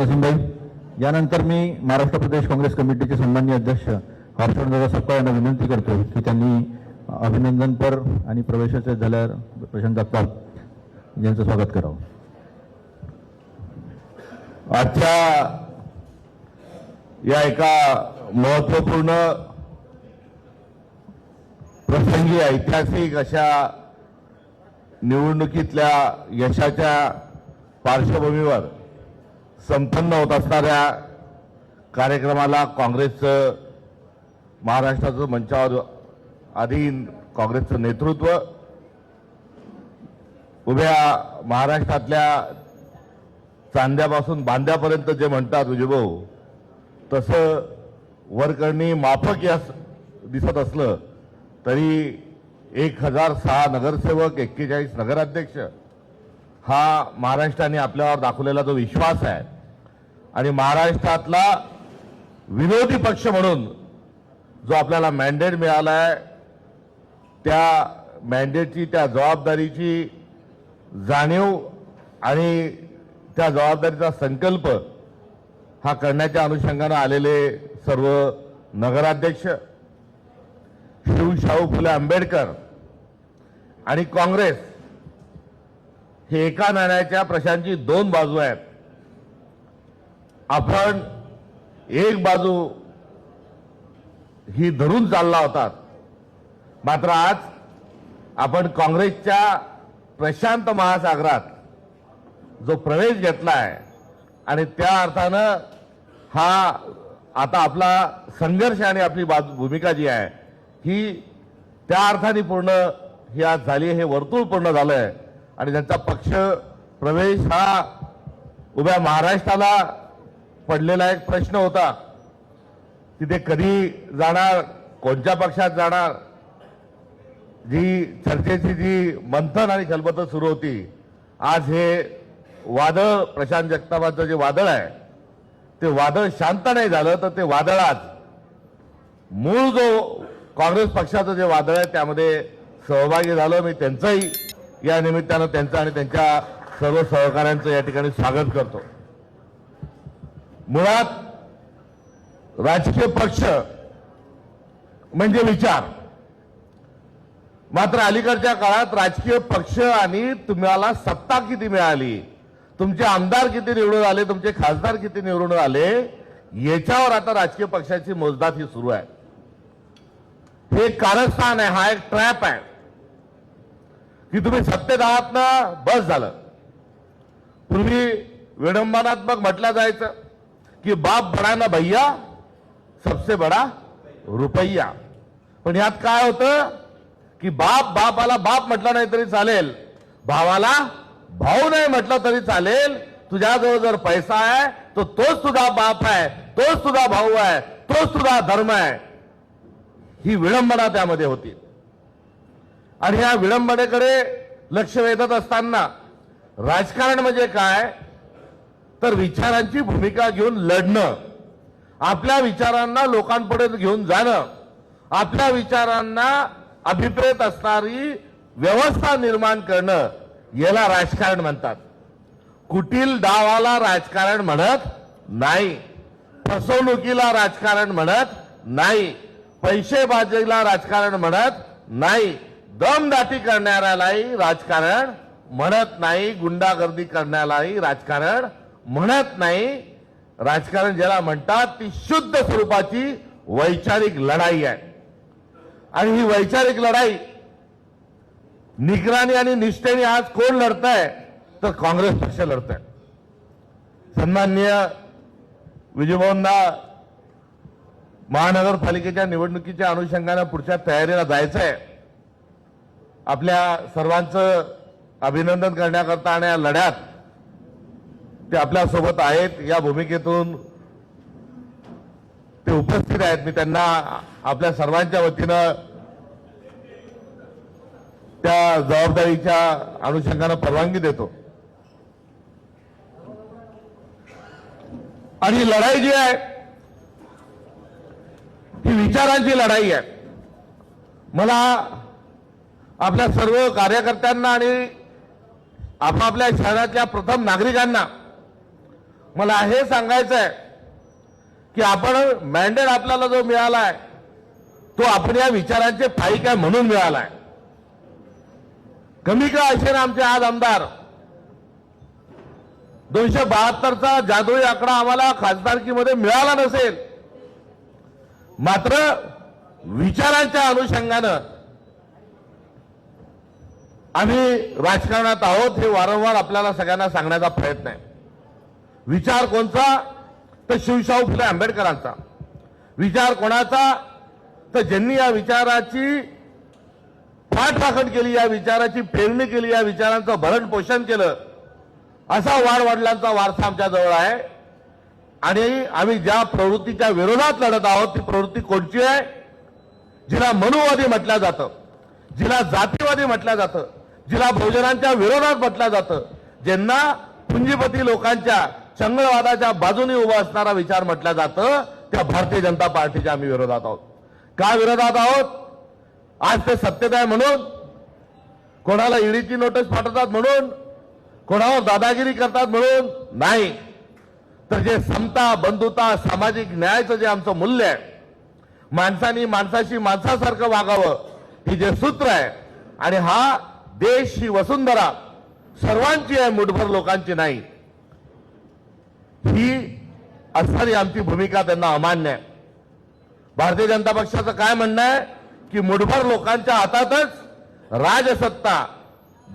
नसीमभाई यानंतर मी महाराष्ट्र प्रदेश काँग्रेस कमिटीचे सन्माननीय अध्यक्ष हर्षवर्धन सपकाळ यांना विनंती करतो की त्यांनी अभिनंदनपर आणि प्रवेशाचे झाल्यावर प्रशांत जगताप यांचं स्वागत करावं. आजच्या या एका महत्त्वपूर्ण प्रसंगी ऐतिहासिक अशा निवडणुकीतल्या यशाच्या पार्श्वभूमीवर संपन्न होत असणाऱ्या कार्यक्रमाला काँग्रेसचं महाराष्ट्राचं मंचावर अधीन काँग्रेसचं नेतृत्व उभ्या महाराष्ट्रातल्या चांद्यापासून बांद्यापर्यंत जे म्हणतात विजयभाऊ तसं वरकरणी माफक या दिसत असलं तरी एक हजार सहा नगरसेवक एक्केचाळीस नगराध्यक्ष हा महाराष्ट्राने आपल्यावर दाखवलेला जो विश्वास आहे आणि महाराष्ट्रातला विरोधी पक्ष म्हणून जो आपल्याला मॅन्डेट मिळाला आहे त्या मॅन्डेटची त्या जबाबदारीची जाणीव आणि त्या जबाबदारीचा संकल्प हा करण्याच्या अनुषंगानं आलेले सर्व नगराध्यक्ष शिवशाहू फुले आंबेडकर आणि काँग्रेस हे एका नाण्याच्या प्रशांची दोन बाजू आहेत. आपण एक बाजू ही धरून चालला होता. मात्र आज आपण काँग्रेसच्या प्रशांत महासागरात जो प्रवेश घेतला आहे आणि त्या अर्थानं हा आता आपला संघर्ष आणि आपली बाजू भूमिका जी आहे ही त्या अर्थाने पूर्ण ही आज झाली हे वर्तुळ पूर्ण झालं आहे आणि त्यांचा पक्ष प्रवेश हा उभ्या महाराष्ट्राला पडलेला एक प्रश्न होता. तिथे कधी जाणार कोणत्या पक्षात जाणार? जी चर्चेची जी मंथन आणि खलबतं सुरू होती आज हे वादळ प्रशांत जगतापांचं जे वादळ आहे ते वादळ शांत नाही झालं तर ते वादळ आज मूळ जो काँग्रेस पक्षाचं जे वादळ आहे त्यामध्ये सहभागी झालं मी त्यांचंही. या निमित्तानं त्यांचं आणि त्यांच्या सर्व सहकाऱ्यांचं या ठिकाणी स्वागत करतो. मुळात राजकीय पक्ष म्हणजे विचार. मात्र अलीकडच्या काळात राजकीय पक्ष आणि तुम्हाला सत्ता किती मिळाली तुमचे आमदार किती निवडून आले तुमचे खासदार किती निवडून आले याच्यावर आता राजकीय पक्षाची मोजदात ही सुरू आहे. हे कारस्थान आहे हा एक ट्रॅप आहे. की तुम्ही सत्तेत आहात ना बस झालं. पूर्वी विडंबनात्मक म्हटलं जायचं की बाप बडा ना भैया सबसे बडा रुपया. पण यात काय होतं की बाप बापाला बाप म्हटलं नाही तरी चालेल भावाला भाऊ नाही म्हटलं तरी चालेल. तुझ्याजवळ जर पैसा आहे तो तोच तुझा बाप आहे तोच तुझा भाऊ आहे तोच तुझा धर्म आहे. ही विडंबना त्यामध्ये होती. आणि ह्या विडंबनेकडे लक्ष वेधत असताना राजकारण म्हणजे काय? तर विचारांची भूमिका घेऊन लढणं. आपल्या विचारांना लोकांपुढे घेऊन जाणं. आपल्या विचारांना अभिप्रेत असणारी व्यवस्था निर्माण करणं याला राजकारण म्हणतात. कुटील डावाला राजकारण म्हणत नाही. फसवणुकीला राजकारण म्हणत नाही. पैसेबाजीला राजकारण म्हणत नाही. दमदाटी करणाऱ्यालाही राजकारण म्हणत नाही गुंडागर्दी करण्यालाही राजकारण म्हणत नाही. राजकारण ज्याला म्हणतात ती शुद्ध स्वरूपाची वैचारिक लढाई आहे. आणि ही वैचारिक लढाई निगराणी आणि निष्ठेने आज कोण लढत आहे तर काँग्रेस पक्ष लढत आहे सन्माननीय विजयभाऊंना महानगरपालिकेच्या निवडणुकीच्या अनुषंगानं पुढच्या तयारीला जायचं आहे आपल्या सर्वांचं अभिनंदन करण्याकरता आणि या लढ्यात ते आपल्यासोबत आहेत. या भूमिकेतून ते उपस्थित आहेत. मी त्यांना आपल्या सर्वांच्या वतीनं त्या जबाबदारीच्या अनुषंगानं परवानगी देतो. आणि लढाई जी आहे ही विचारांची लढाई आहे. मला आपल्या सर्व कार्यकर्त्यांना आणि आपापल्या शहरातल्या प्रथम नागरिकांना मला हे सांगायचं आहे की आपण मॅन्डेट आपल्याला जो मिळालाय तो आपण या विचारांचे पायिक आहे म्हणून मिळालाय. कमी का असे ना आमचे आज आमदार? दोनशे बहात्तरचा जादुई आकडा आम्हाला खासदारकीमध्ये मिळाला नसेल. मात्र विचारांच्या अनुषंगानं आम्ही राजकारणात आहोत हे वारंवार आपल्याला सगळ्यांना सांगण्याचा प्रयत्न आहे. विचार कोणचा? तर शिवशाहू फुले आंबेडकरांचा. विचार कोणाचा? तर ज्यांनी या विचाराची पाठराखण केली या विचाराची पेरणी केली या विचारांचं भरण पोषण केलं असा वाडवडिलांचा वारसा आमच्याजवळ आहे. आणि आम्ही ज्या प्रवृत्तीच्या विरोधात लढत आहोत ती प्रवृत्ती कोणची आहे? जिला मनुवादी म्हटलं जातं. जिला जातीवादी म्हटलं जातं. जिला बहुजनांच्या विरोधात म्हटलं जातं. ज्यांना पुंजीपती लोकांच्या चंगळवादाच्या बाजूने उभा असणारा विचार म्हटला जातं त्या भारतीय जनता पार्टीच्या आम्ही विरोधात आहोत. का विरोधात आहोत? आज ते सत्तेत आहे म्हणून. कोणाला ईडीची नोटीस पाठवतात म्हणून. कोणावर दादागिरी करतात म्हणून? नाही. तर जे समता बंधुता सामाजिक न्यायाचं जे आमचं मूल्य आहे माणसानी माणसाशी माणसासारखं वागावं ही जे सूत्र आहे आणि हा देश ही वसुंधरा सर्वांची आहे मुठभर लोकांची नाही. ही असणारी आमची भूमिका त्यांना अमान्य आहे. भारतीय जनता पक्षाचं काय म्हणणं आहे? की मुठभर लोकांच्या हातातच राजसत्ता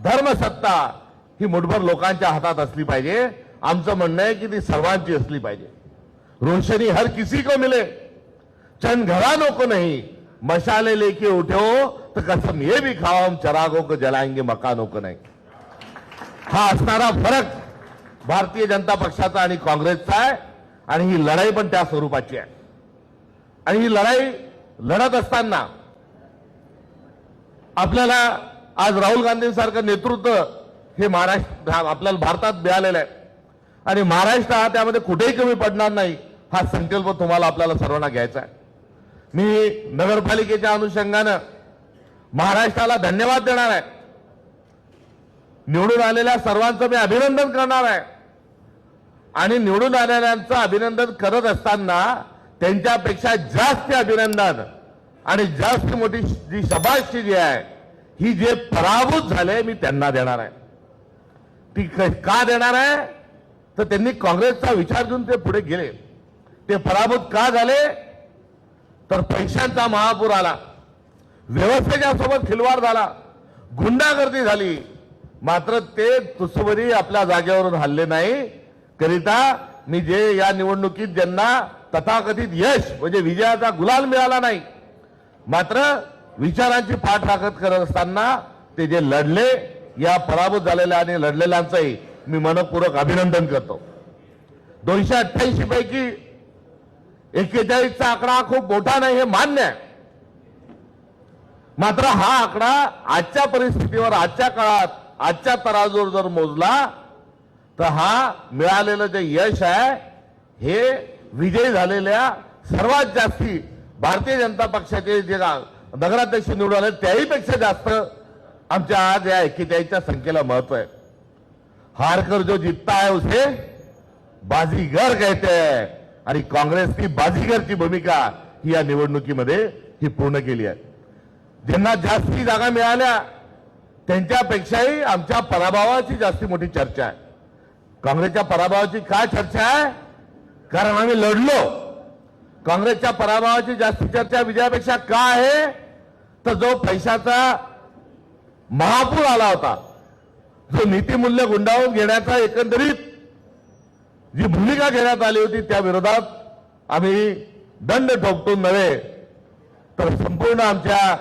धर्मसत्ता ही मुठभर लोकांच्या हातात असली पाहिजे. आमचं म्हणणं आहे की ती सर्वांची असली पाहिजे. रोशनी हर किसी को मिले. चंद घरानों को नहीं. मशाले लेके उठो तो कसम ये भी खाओ हम चरागों को जलाएंगे मकानों को नहीं। हा असणारा फरक भारतीय जनता पक्षाचा आणि काँग्रेसचा आहे आणि ही लढाई पण त्या स्वरूपाची आहे. आणि ही लढाई लढत असताना आपल्याला आज राहुल गांधींसारखं नेतृत्व हे महाराष्ट्र आपल्याला भारतात मिळालेलं आहे. आणि महाराष्ट्र हा त्यामध्ये कुठेही कमी पडणार नाही हा संकल्प तुम्हाला आपल्याला सर्वांना घ्यायचा आहे. मी नगरपालिकेच्या अनुषंगानं महाराष्ट्राला धन्यवाद देणार आहे. निवडून आलेल्या सर्वांचं मी अभिनंदन करणार आहे. आणि निवडून आलेल्यांचं अभिनंदन करत असताना त्यांच्यापेक्षा जास्त अभिनंदन आणि जास्त मोठी जी शबाशी जी आहे ही जे पराभूत झाले मी त्यांना देणार आहे. ती क- का देणार आहे? तर त्यांनी काँग्रेसचा विचार घेऊन ते पुढे गेले. ते पराभूत का झाले? तर पैशांचा महापूर आला. व्यवस्थेच्या सोबत खिलवाड झाला. गुंडागर्दी झाली. मात्र ते तुसवरी आपल्या जागेवरून हल्ले नाही. करिता मी जे या निवडणुकीत ज्यांना तथाकथित यश म्हणजे विजयाचा गुलाल मिळाला नाही मात्र विचारांची पाठराखत करत असताना ते जे लढले या पराभूत झालेल्या आणि लढलेल्यांचंही मी मनपूर्वक अभिनंदन करतो. दोनशे अठ्ठ्याऐंशी पैकी एक्केचाळीसचा आकडा खूप मोठा नाही हे मान्य आहे. मात्र हा आकडा आजच्या परिस्थितीवर आजच्या काळात आजच्या तराजूवर जर मोजला तर हा मिळालेलं जे यश आहे हे विजयी झालेल्या सर्वात जास्ती भारतीय जनता पक्षाचे जे नगराध्यक्ष निवडून आले त्याहीपेक्षा जास्त आमच्या आज या एक्केचाळीसच्या संख्येला महत्त्व आहे. हारकर जो जितता है उसे बाजीगर कहते हैं. आणि काँग्रेसची बाजीगरची भूमिका ही या निवडणुकीमध्ये ही पूर्ण केली आहे. ज्यांना जास्ती जागा मिळाल्या त्यांच्यापेक्षाही आमच्या पराभवाची जास्ती मोठी चर्चा आहे. काँग्रेसच्या पराभवाची काय चर्चा आहे? कारण आम्ही लढलो. काँग्रेसच्या पराभवाची जास्ती चर्चा विजयापेक्षा का आहे? तर जो पैशाचा महापूर आला होता जो नीतिमूल्य गुंडाळून घेण्याचा एकंदरीत जी भूमिका घेण्यात आली होती त्या विरोधात आम्ही दंड ठोकतो नव्हे तर संपूर्ण आमच्या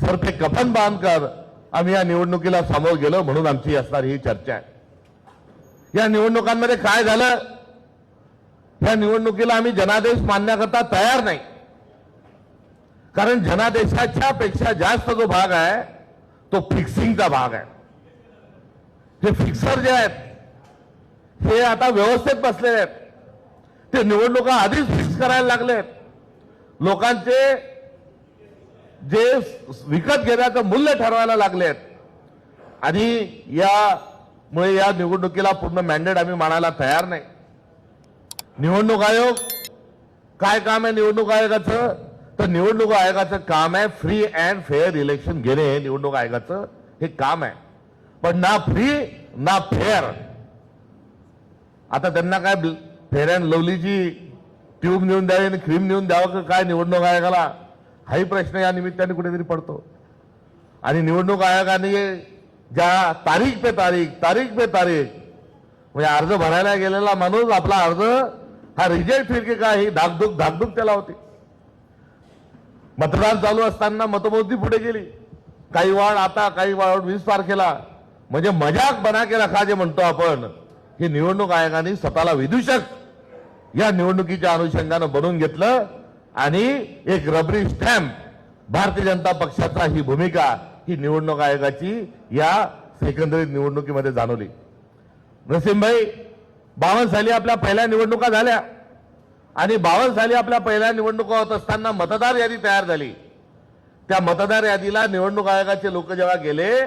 सरते कफन बांधकर आम्ही या निवडणुकीला सामोर गेलो म्हणून आमची असणारी ही चर्चा आहे. या निवडणुकांमध्ये काय झालं? या निवडणुकीला आम्ही जनादेश मानण्याकरता तयार नाही. कारण जनादेशाच्या पेक्षा जास्त जो भाग आहे तो फिक्सिंगचा भाग आहे. हे फिक्सर जे आहेत हे आता व्यवस्थेत बसलेले आहेत. ते निवडणुका आधीच फिक्स करायला लागलेत. लोकांचे जे विकत घेण्याचं मूल्य ठरवायला लागलेत. आणि यामुळे या निवडणुकीला पूर्ण मॅन्डेट आम्ही मानायला तयार नाही. निवडणूक आयोग काय काम आहे निवडणूक आयोगाचं? तर निवडणूक आयोगाचं काम आहे फ्री अँड फेअर इलेक्शन घेणे हे निवडणूक आयोगाचं हे काम आहे. पण ना फ्री ना फेअर आता त्यांना काय फेअर अँड लवलीची ट्यूब नेऊन द्यावी आणि क्रीम नेऊन द्यावं काय निवडणूक आयोगाला? हाही प्रश्न या निमित्ताने कुठेतरी पडतो. आणि निवडणूक आयोगाने ज्या तारीख पे तारीख तारीख पे तारीख म्हणजे अर्ज भरायला गेलेला माणूस आपला अर्ज हा रिजेक्ट होईल की काय ही धाकधूक धाकधूक त्याला होती. मतदान चालू असताना मतमोजणी पुढे गेली. काही वाढ आता काही वाढ वीस तारखेला. म्हणजे मजाक बना के रखा जे म्हणतो आपण हे निवडणूक आयोगाने स्वतःला विदूषक या निवडणुकीच्या अनुषंगानं बनवून घेतलं. आणि एक रबरी स्टॅम्प भारतीय जनता पक्षाचा ही भूमिका ही निवडणूक आयोगाची या सेकंदरी निवडणुकीमध्ये जाणवली. नसीमभाई बावन्न साली आपल्या पहिल्या निवडणुका झाल्या. आणि बावन्न साली आपल्या पहिल्या निवडणुका होत असताना मतदार यादी तयार झाली. त्या मतदार यादीला निवडणूक आयोगाचे लोक जेव्हा गेले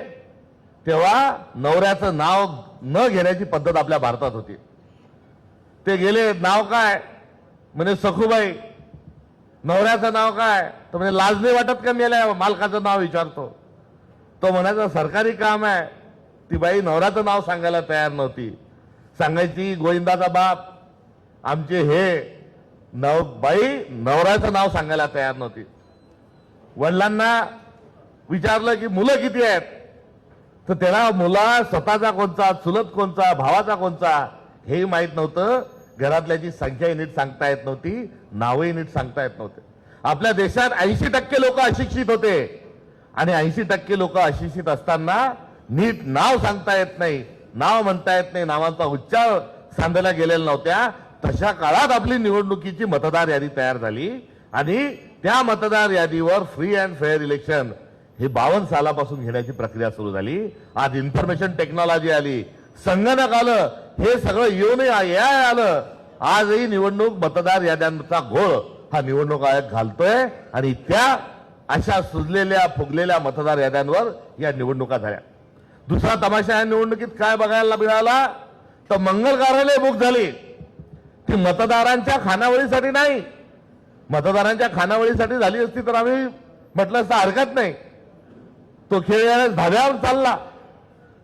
तेव्हा नवऱ्याचं नाव न घेण्याची पद्धत आपल्या भारतात होती. ते गेले नाव काय? म्हणजे सखूबाई. नवऱ्याचं नाव काय? तर म्हणजे लाज नाही वाटत का मेल्या? मालकाचं नाव विचारतो. तो म्हणायचा सरकारी काम आहे. ती बाई नवऱ्याचं नाव सांगायला तयार नव्हती. सांगायची गोविंदाचा बाप आमचे हे नव बाई नवऱ्याचं नाव सांगायला तयार नव्हती. वडिलांना विचारलं की मुलं किती आहेत? तर त्याला मुला स्वतःचा कोणचा चुलत कोणचा भावाचा कोणचा हेही माहीत नव्हतं. घरातल्याची संख्या नीट सांगता येत नव्हती. नावही नीट सांगता येत नव्हते. आपल्या देशात ऐंशी टक्के लोक अशिक्षित होते. आणि ऐंशी टक्के लोक अशिक्षित असताना नीट नाव सांगता येत नाही. नाव म्हणता येत नाही. नावांचा उच्चार सांधल्या गेलेल्या नव्हत्या. तशा काळात आपली निवडणुकीची मतदार यादी तयार झाली. आणि त्या मतदार यादीवर फ्री अँड फेअर इलेक्शन हे बावन्न सालापासून घेण्याची प्रक्रिया सुरू झाली. आज इन्फॉर्मेशन टेक्नॉलॉजी आली. संगणक आलं. हे सगळं येऊनही आलं. आजही निवडणूक मतदार याद्यांचा घोळ हा निवडणूक आयोग घालतोय आणि त्या अशा सुजलेल्या फुगलेल्या मतदार याद्यांवर या निवडणुका झाल्या. दुसरा तमाशा या निवडणुकीत काय बघायला मिळाला? तर मंगल कार्यालय बुक झाली. ती मतदारांच्या खानावळीसाठी नाही. मतदारांच्या खानावळीसाठी झाली असती तर आम्ही म्हटलं असं हरकत नाही. तो खेळ या धाब्यावर चालला.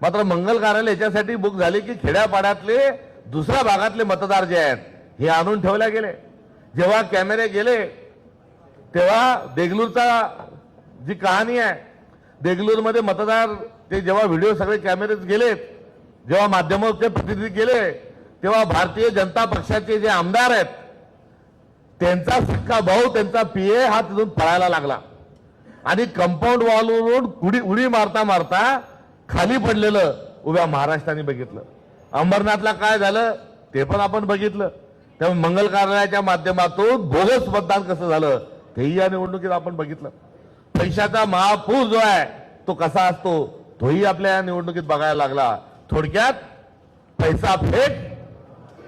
मात्र मंगल कार्यालय याच्यासाठी बुक झाली की खेड्यापाड्यातले दुसऱ्या भागातले मतदार जे आहेत हे आणून ठेवल्या गेले. जेव्हा कॅमेरे गेले तेव्हा देगलूरचा जी कहाणी आहे देगलूरमध्ये मतदार ते जेव्हा व्हिडिओ सगळे कॅमेरेच गेलेत जेव्हा माध्यमाचे प्रतिनिधी गेले तेव्हा भारतीय जनता पक्षाचे जे आमदार आहेत त्यांचा सक्का भाऊ त्यांचा पीए हा तिथून पळायला लागला. आणि कंपाऊंड वॉलवरून उडी उडी मारता मारता खाली पडलेलं उभ्या महाराष्ट्राने बघितलं. अंबरनाथला काय झालं ते पण आपण बघितलं. त्यामुळे मंगल कार्यालयाच्या माध्यमातून बोगस मतदान कसं झालं तेही या निवडणुकीत आपण बघितलं. पैशाचा महापूर जो आहे तो कसा असतो तोही आपल्या या निवडणुकीत बघायला लागला. थोडक्यात पैसा फेक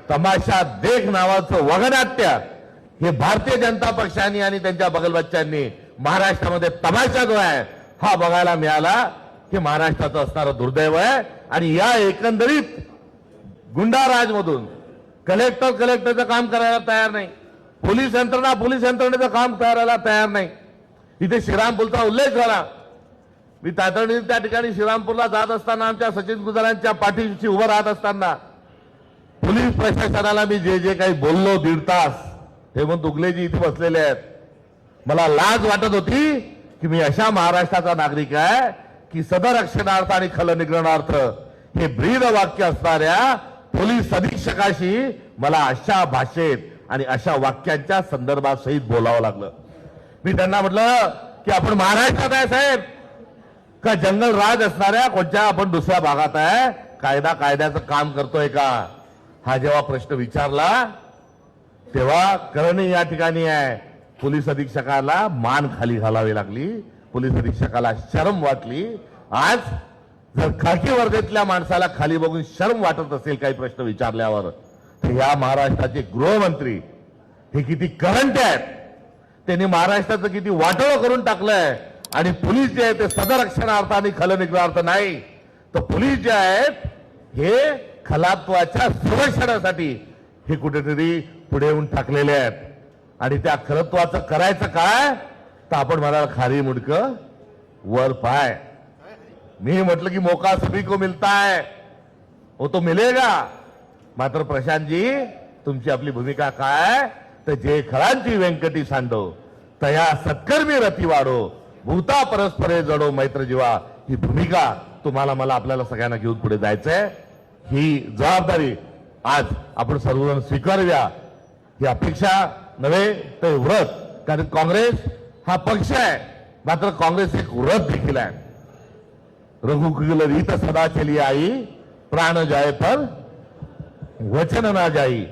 तमाशा देख नावाचं वगनाट्य हे भारतीय जनता पक्षाने आणि त्यांच्या बगलबच्च्यांनी महाराष्ट्रामध्ये तमाशा जो आहे हा बघायला मिळाला. हे महाराष्ट्राचं असणारं दुर्दैव आहे आणि या एकंदरीत गुंडाराजमधून. कलेक्टर कलेक्टरचं काम करायला तयार नाही. पोलीस यंत्रणा पोलीस यंत्रणेचं काम करायला तयार नाही. इथे श्रीरामपूरचा उल्लेख झाला. मी तातडीने त्या ठिकाणी श्रीरामपूरला जात असताना आमच्या सचिन गुजरांच्या पाठीशी उभं राहत असताना पोलीस प्रशासनाला मी जे जे काही बोललो दीड तास हेमंत उगलेजी इथे बसलेले आहेत. मला लाज वाटत होती की मी अशा महाराष्ट्राचा नागरिक आहे की सदरक्षणार्थ आणि खलनिग्रहणार्थ हे ब्रीद वाक्य असणाऱ्या पोलीस अधीक्षकाशी मला अशा भाषेत आणि अशा वाक्यांच्या संदर्भात सहित बोलावं लागलं. मी त्यांना म्हटलं की आपण महाराष्ट्रात आहे साहेब. का जंगल राज असणाऱ्या कोणत्या आपण दुसऱ्या भागात आहे? कायदा कायद्याचं काम करतोय का? हा जेव्हा प्रश्न विचारला तेव्हा करणे या ठिकाणी आहे. पोलीस अधीक्षकाला मान खाली घालावी लागली. पोलीस अधीक्षकाला शरम वाटली. आज जर खाकी वर्गातल्या माणसाला खाली बघून शर्म वाटत असेल काही प्रश्न विचारल्यावर तर या महाराष्ट्राचे गृहमंत्री हे किती करंट आहेत. त्यांनी महाराष्ट्राचं किती वाटोळं करून टाकलंय. आणि पोलीस जे आहे ते सदरक्षणार्थ आणि खलनिग्रहार्थ नाही. तर पोलीस जे आहेत हे खलात्वाच्या सुरक्षणासाठी हे कुठेतरी पुढे येऊन टाकलेले आहेत. आणि त्या खरत्वाचं करायचं काय? तर आपण म्हणाल खारी मुडकं वर पाय. मी म्हटलं की मोका सभी को मिलता है। वो तो मिलेगा। मात्र प्रशांतजी तुमची आपली भूमिका काय तर जे खरांची व्यंकटी सांडो तया सत्कर्मी रती वाढो भूता परस्परे जडो मैत्र जीवा ही भूमिका तुम्हाला मला आपल्याला सगळ्यांना घेऊन पुढे जायचंय. ही जबाबदारी आज आपण सर्वजण स्वीकारूया. ही अपेक्षा नव्हे तर व्रत. कारण काँग्रेस हा पक्ष आहे. मात्र काँग्रेस एक व्रत देखील आहे. रघुकुल रीत सदा चली आई प्राण जाय पर वचन ना जाई.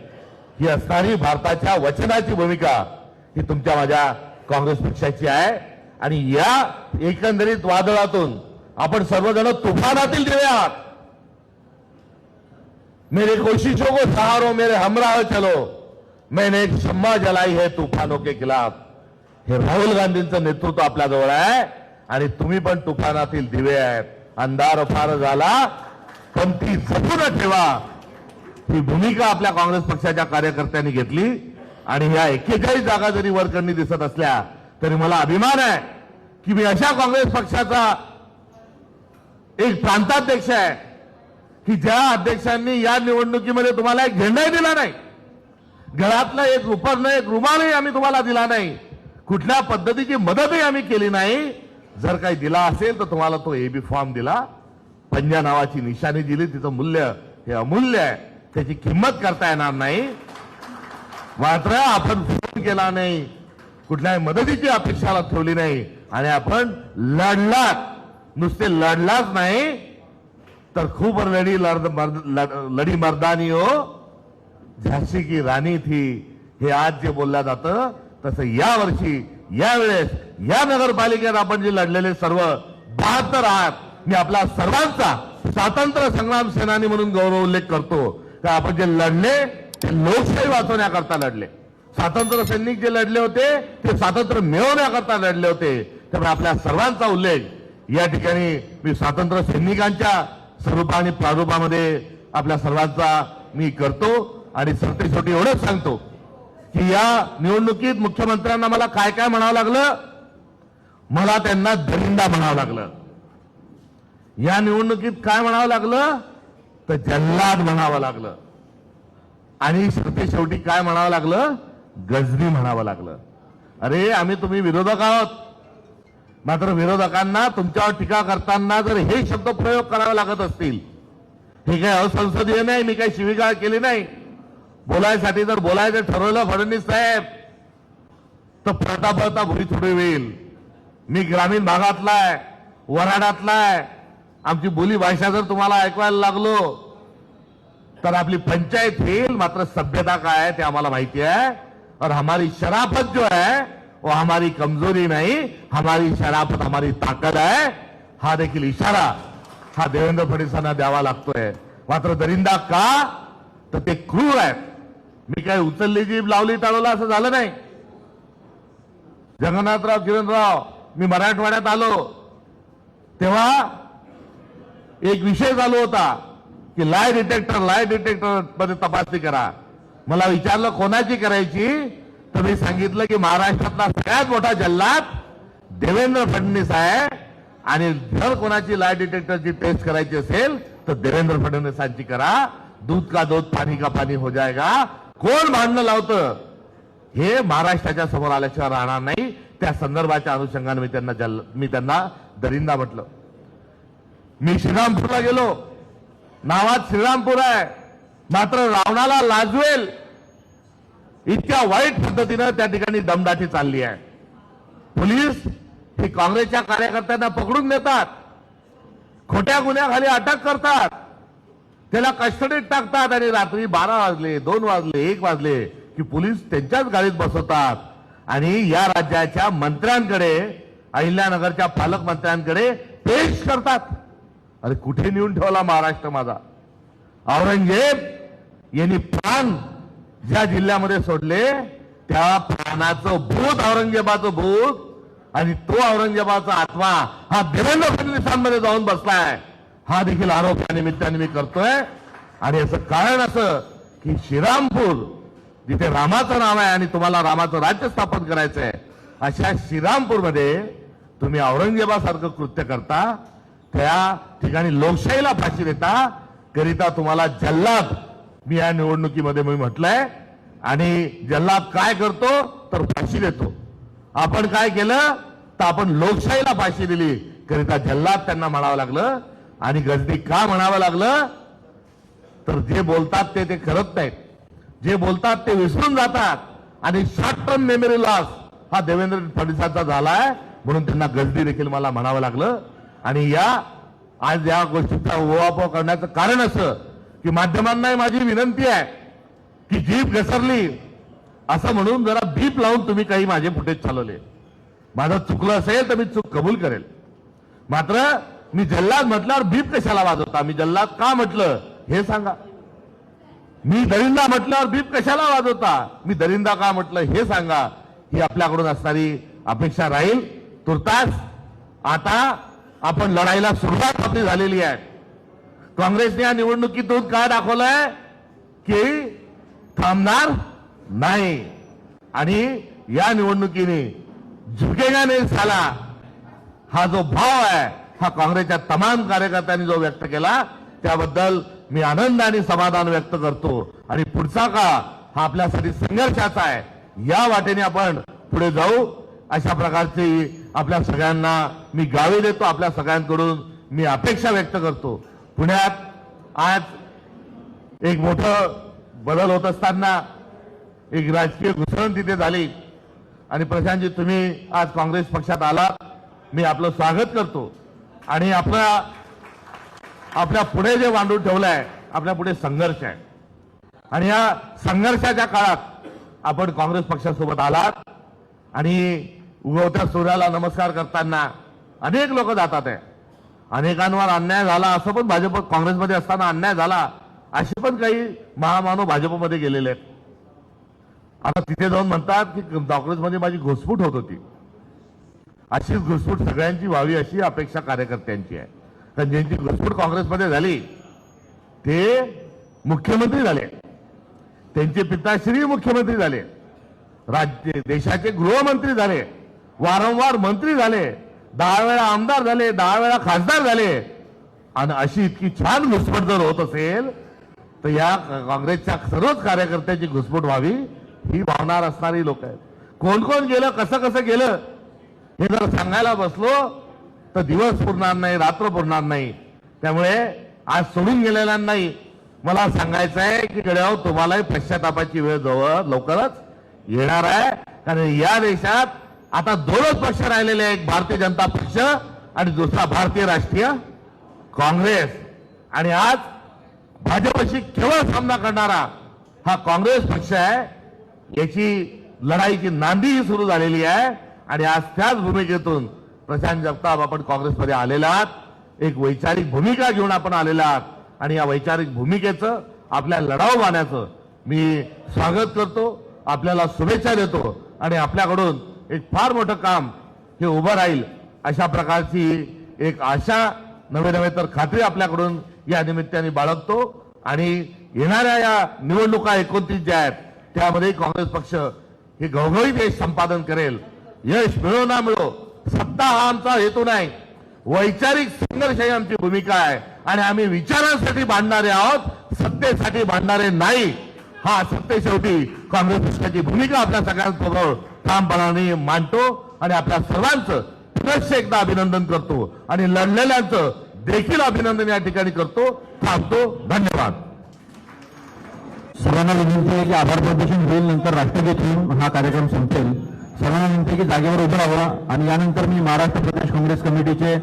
ही असणारी भारताच्या वचनाची भूमिका ही तुमच्या माझ्या काँग्रेस पक्षाची आहे. आणि या एकंदरीत वादळातून आपण सर्वजण तुफानातील दिवे आहात. मेरे कोशिशों को सहारो मेरे हमराह चलो. मैंने एक शम्मा जलाई है तुफानों के खिलाफ. हे राहुल गांधींचं नेतृत्व आपल्याजवळ आहे. आणि तुम्ही पण तुफानातील दिवे आहेत. अंधार फार झाला पण ती जपून ठेवा. ही भूमिका आपल्या काँग्रेस पक्षाच्या कार्यकर्त्यांनी घेतली आणि ह्या एकेचाळीस जागा जरी वरकरणी दिसत असल्या तरी मला अभिमान आहे की मी अशा काँग्रेस पक्षाचा एक प्रांताध्यक्ष आहे की ज्या अध्यक्षांनी या निवडणुकीमध्ये तुम्हाला एक झेंडाही दिला नाही. घरातलं एक उपरणं एक रुमालही आम्ही तुम्हाला दिला नाही. कुठल्या पद्धतीची मदतही आम्ही केली नाही. जर काही दिला असेल तर तुम्हाला तो ए बी फॉर्म दिला. पंजा नावाची निशाणी दिली. तिचं मूल्य हे अमूल्य आहे. त्याची किंमत करता येणार नाही. मात्र आपण फोन केला नाही. कुठल्याही मदतीची अपेक्षाला ठेवली नाही. आणि आपण लढलात. नुसते लढलाच नाही. तर खूप लढी लढ मर्द- लढी मर्दानी हो. झाशी की राणी थी. हे आज जे बोललं जातं तसं या यावेळेस या या नगरपालिकेत आपण जे लढलेले सर्व बहात्तर आहात मी आपला सर्वांचा स्वातंत्र्य संग्राम सेनानी म्हणून गौरव उल्लेख करतो. का आपण जे लढले ते लोकशाही वाचवण्याकरता लढले. स्वातंत्र्य सैनिक जे लढले होते ते स्वातंत्र्य मिळवण्याकरता लढले होते. त्यामुळे आपल्या सर्वांचा उल्लेख. या ठिकाणी मी स्वातंत्र्य सैनिकांच्या स्वरूपा आणि प्रारूपामध्ये आपल्या सर्वांचा मी करतो आणि सरतेशेवटी एवढंच सांगतो. की या निवडणुकीत मुख्यमंत्र्यांना मला काय काय म्हणावं लागलं? मला त्यांना दरिंदा म्हणावं लागलं. या निवडणुकीत काय म्हणावं लागलं? तर जल्लाद म्हणावं लागलं. आणि शेवटी शेवटी काय म्हणावं लागलं? गजनी म्हणावं लागलं. अरे आम्ही तुम्ही विरोधक आहोत. मात्र विरोधकांना तुमच्यावर टीका करताना जर हे शब्द प्रयोग करावे लागत असतील हे काही असंसदीय नाही मी काही शिविका केली नाही. बोलायसाठी जर बोलायचं ठरवलं फडणवीस साहेब तर पळता पळता भुरी थोडी होईल. मी ग्रामीण भागातला आहे वराडातला आहे. आमची बोली भाषा जर तुम्हाला ऐकवायला लागलो तर आपली पंचायत होईल मात्र सभ्यता काय आहे ते आम्हाला माहिती आहे. और हमारी शराफत जो है वो हमारी कमजोरी नहीं हमारी शराफत हमारी ताकद है हा देखील इशारा हा देवेंद्र फडणवीसांना द्यावा लागतोय. मात्र दरिंदा का? तर ते क्रूर आहेत. मी काय उचलली जीभ लावली टाळवलं असं झालं नाही? जगन्नाथराव किरणराव मी मराठवाड्यात आलो. तेव्हा एक विषय चालू होता की लाय डिटेक्टर लाय डिटेक्टरमध्ये तपासणी करा. मला विचारलं कोणाची करायची? तर मी सांगितलं की महाराष्ट्रातला सगळ्यात मोठा जल्लाद देवेंद्र फडणवीस आहे. आणि जर कोणाची लाय डिटेक्टरची टेस्ट करायची असेल तर देवेंद्र फडणवीसांची करा. दूध का दूध पाणी का पाणी हो जाएगा कोण भांडणं लावतं? हे महाराष्ट्राच्या समोर आल्याशिवाय राहणार नाही. त्या संदर्भाच्या अनुषंगाने मी त्यांना जल मी त्यांना दरिंदा म्हटलं. मी श्रीरामपूरला गेलो. नावात श्रीरामपूर आहे. मात्र रावणाला लाजवेल. इतक्या वाईट पद्धतीनं त्या ठिकाणी दमदाटी चालली आहे. पोलीस हे काँग्रेसच्या कार्यकर्त्यांना पकडून देतात खोट्या गुन्ह्याखाली अटक करतात. त्याला कस्टडीत टाकतात आणि रात्री बारा वाजले दोन वाजले एक वाजले की पोलीस त्यांच्याच गाडीत बसवतात. आणि या राज्याच्या मंत्र्यांकडे अहिल्यानगरच्या पालकमंत्र्यांकडे पेश करतात. अरे कुठे नेऊन ठेवला महाराष्ट्र माझा? औरंगजेब यांनी प्राण ज्या जिल्ह्यामध्ये सोडले त्या प्राणाचं भूत औरंगजेबाचं भूत आणि तो औरंगजेबाचा आत्मा हा देवेंद्र फडणवीसांमध्ये जाऊन बसलाय. हा देखील आरोप या निमित्ताने मी करतोय. आणि याचं कारण असं की श्रीरामपूर जिथे रामाचं नाव आहे आणि तुम्हाला रामाचं राज्य स्थापन करायचं आहे अशा श्रीरामपूरमध्ये तुम्ही औरंगजेबासारखं कृत्य करता त्या ठिकाणी लोकशाहीला फाशी देता करिता तुम्हाला जल्लाद मी या निवडणुकीमध्ये मी म्हटलंय. आणि जल्लाद काय करतो? तर फाशी देतो. आपण काय केलं? तर आपण लोकशाहीला फाशी दिली. करिता जल्लाद त्यांना म्हणावं लागलं. आणि गजनी का म्हणावं लागलं? तर जे बोलतात ते ते करत नाहीत. जे बोलतात ते विसरून जातात. आणि शॉर्ट टर्म मेमरी लॉस हा देवेंद्र फडणवीसांचा झालाय म्हणून त्यांना गजदी देखील मला म्हणावं लागलं. आणि या आज या गोष्टीचा ओवापोह करण्याचं कारण असं की माध्यमांनाही माझी विनंती आहे की जीप घसरली. असं म्हणून जरा बीप लावून तुम्ही काही माझे फुटेज चालवले. माझं चुकलं असेल तर मी चूक कबूल करेल. मात्र मी जल्लाद म्हटल्यावर बीप कशाला वाजवता मी जल्लाद का म्हटलं? हे सांगा. मी दरिंदा म्हटल्यावर बीप कशाला वाजवता मी दरिंदा का म्हटलं? हे सांगा. ही आपल्याकडून असणारी अपेक्षा राहील. तुर्तास आता आपण लढाईला सुरुवात आपली झालेली आहे. काँग्रेसने या निवडणुकीतून काय दाखवलंय? की थांबणार नाही. आणि या निवडणुकीने झुकेगा नाही साला हा जो भाव आहे हा काँग्रेसच्या तमाम कार्यकर्त्यांनी जो व्यक्त केला त्याबद्दल मी आनंद आणि समाधान व्यक्त करतो. आणि पुढचा काळ हा आपल्यासाठी संघर्षाचा आहे. या वाटेने आपण पुढे जाऊ. अशा प्रकारची आपल्या सगळ्यांना मी गावी देतो. आपल्या सगळ्यांकडून मी अपेक्षा व्यक्त करतो. पुण्यात आज एक मोठं बदल होत असताना एक राजकीय घुसळण तिथे झाली. आणि प्रशांतजी तुम्ही आज काँग्रेस पक्षात आलात. मी आपलं स्वागत करतो. आणि आपल्या आपल्या पुढे जे मांडून ठेवलं आहे आपल्या पुढे संघर्ष आहे. आणि या संघर्षाच्या काळात आपण काँग्रेस पक्षासोबत आलात आणि उगवत्या सूर्याला नमस्कार करताना अनेक लोक जातात आहे. अनेकांवर अन्याय झाला असं पण भाजप काँग्रेसमध्ये असताना अन्याय झाला असे पण काही महामानव भाजपमध्ये गेलेले आहेत. आता तिथे जाऊन म्हणतात की काँग्रेसमध्ये माझी घुसफूट होत होती. अशीच घुसफूट सगळ्यांची व्हावी अशी अपेक्षा कार्यकर्त्यांची आहे. कारण ज्यांची घुसफूट काँग्रेसमध्ये झाली ते मुख्यमंत्री झाले. त्यांचे पिताश्री मुख्यमंत्री झाले. राज्य देशाचे गृहमंत्री झाले. वारंवार मंत्री झाले. दहा वेळा आमदार झाले दहा वेळा खासदार झाले. आणि अशी इतकी छान घुसफट जर होत असेल तर या काँग्रेसच्या सर्वच कार्यकर्त्याची घुसफट व्हावी ही भावना असणारी लोक आहेत. कोण कोण गेलं कसं कसं गेलं हे जर सांगायला बसलो तर दिवस पुरणार नाही रात्र पुरणार नाही. त्यामुळे आज सोडून गेलेला नाही. मला सांगायचं आहे की गड्याव तुम्हालाही पश्चातापाची वेळ जवळ लवकरच येणार आहे. कारण या देशात आता दोनच पक्ष राहिलेले आहेत एक भारतीय जनता पक्ष आणि दुसरा भारतीय राष्ट्रीय काँग्रेस. आणि आज भाजपशी केवळ सामना करणारा हा काँग्रेस पक्ष आहे. याची लढाईची नांदीही सुरू झालेली आहे. आणि आज त्याच भूमिकेतून प्रशांत जगताप आपण काँग्रेसमध्ये आलेला आहात. एक वैचारिक भूमिका घेऊन आपण आलेला आहात. आणि या वैचारिक भूमिकेचं आपल्या लढाव मानाचं मी स्वागत करतो. आपल्याला शुभेच्छा देतो. आणि आपल्याकडून एक फार मोठं काम हे उभं राहील अशा प्रकारची एक आशा नवे नवे तर खात्री आपल्याकडून या निमित्ताने बाळगतो. आणि येणाऱ्या या निवडणुका एकोणतीस ज्या आहेत त्यामध्ये काँग्रेस पक्ष हे घवघवीत संपादन करेल. यश मिळो ना मिळो सत्ता हा आमचा हेतू नाही. वैचारिक संघर्ष ही आमची भूमिका आहे. आणि आम्ही विचारांसाठी भांडणारे आहोत सत्तेसाठी भांडणारे नाही. हा सत्ते शेवटी काँग्रेस पक्षाची भूमिका आपल्या सगळ्यांसमोर ठामपणाने मांडतो आणि आपल्या सर्वांचं पुनश्च एकदा अभिनंदन करतो आणि लढलेल्यांचं देखील अभिनंदन या ठिकाणी करतो थांबतो. धन्यवाद. सर्वांना विनंती आहे की आभार प्रदर्शन होईल नंतर राष्ट्रगीत होऊन हा कार्यक्रम संपेल. सर्वांना विनंती की जागेवर उभं राहावं आणि यानंतर मी महाराष्ट्र प्रदेश काँग्रेस कमिटीचे